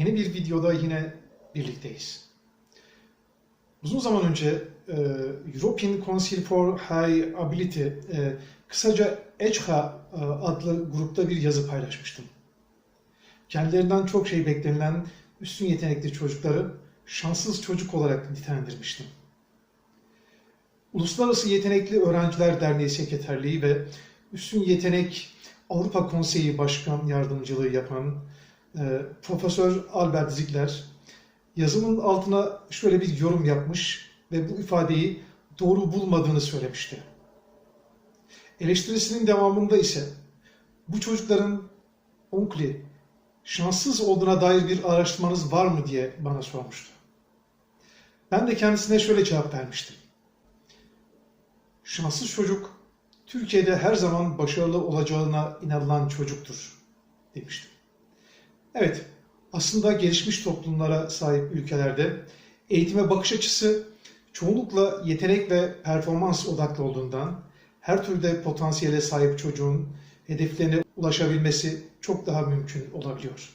Yeni bir videoda yine birlikteyiz. Uzun zaman önce e, European Council for High Ability, e, kısaca ECHA e, adlı grupta bir yazı paylaşmıştım. Kendilerinden çok şey beklenilen üstün yetenekli çocukları şanssız çocuk olarak nitelendirmiştim. Uluslararası Yetenekli Öğrenciler Derneği Sekreterliği ve Üstün Yetenek Avrupa Konseyi Başkan Yardımcılığı yapan e, Profesör Albert Ziegler yazımın altına şöyle bir yorum yapmış ve bu ifadeyi doğru bulmadığını söylemişti. Eleştirisinin devamında ise bu çocukların onkli şanssız olduğuna dair bir araştırmanız var mı diye bana sormuştu. Ben de kendisine şöyle cevap vermiştim. Şanssız çocuk Türkiye'de her zaman başarılı olacağına inanılan çocuktur demiştim. Evet, aslında gelişmiş toplumlara sahip ülkelerde eğitime bakış açısı çoğunlukla yetenek ve performans odaklı olduğundan her türde potansiyele sahip çocuğun hedeflerine ulaşabilmesi çok daha mümkün olabiliyor.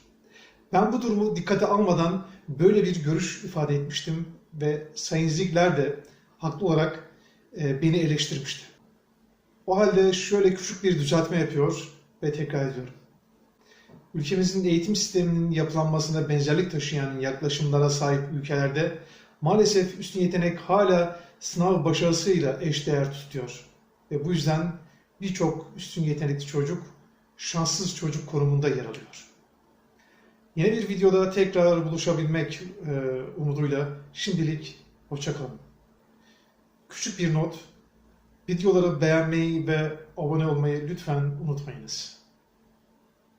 Ben bu durumu dikkate almadan böyle bir görüş ifade etmiştim ve Sayın Ziegler de haklı olarak e, beni eleştirmişti. O halde şöyle küçük bir düzeltme yapıyor ve tekrar ediyorum. Ülkemizin eğitim sisteminin yapılanmasına benzerlik taşıyan yaklaşımlara sahip ülkelerde maalesef üstün yetenek hala sınav başarısıyla eşdeğer tutuyor. Ve bu yüzden birçok üstün yetenekli çocuk şanssız çocuk konumunda yer alıyor. Yeni bir videoda tekrar buluşabilmek e, umuduyla şimdilik hoşçakalın. Küçük bir not, videoları beğenmeyi ve abone olmayı lütfen unutmayınız.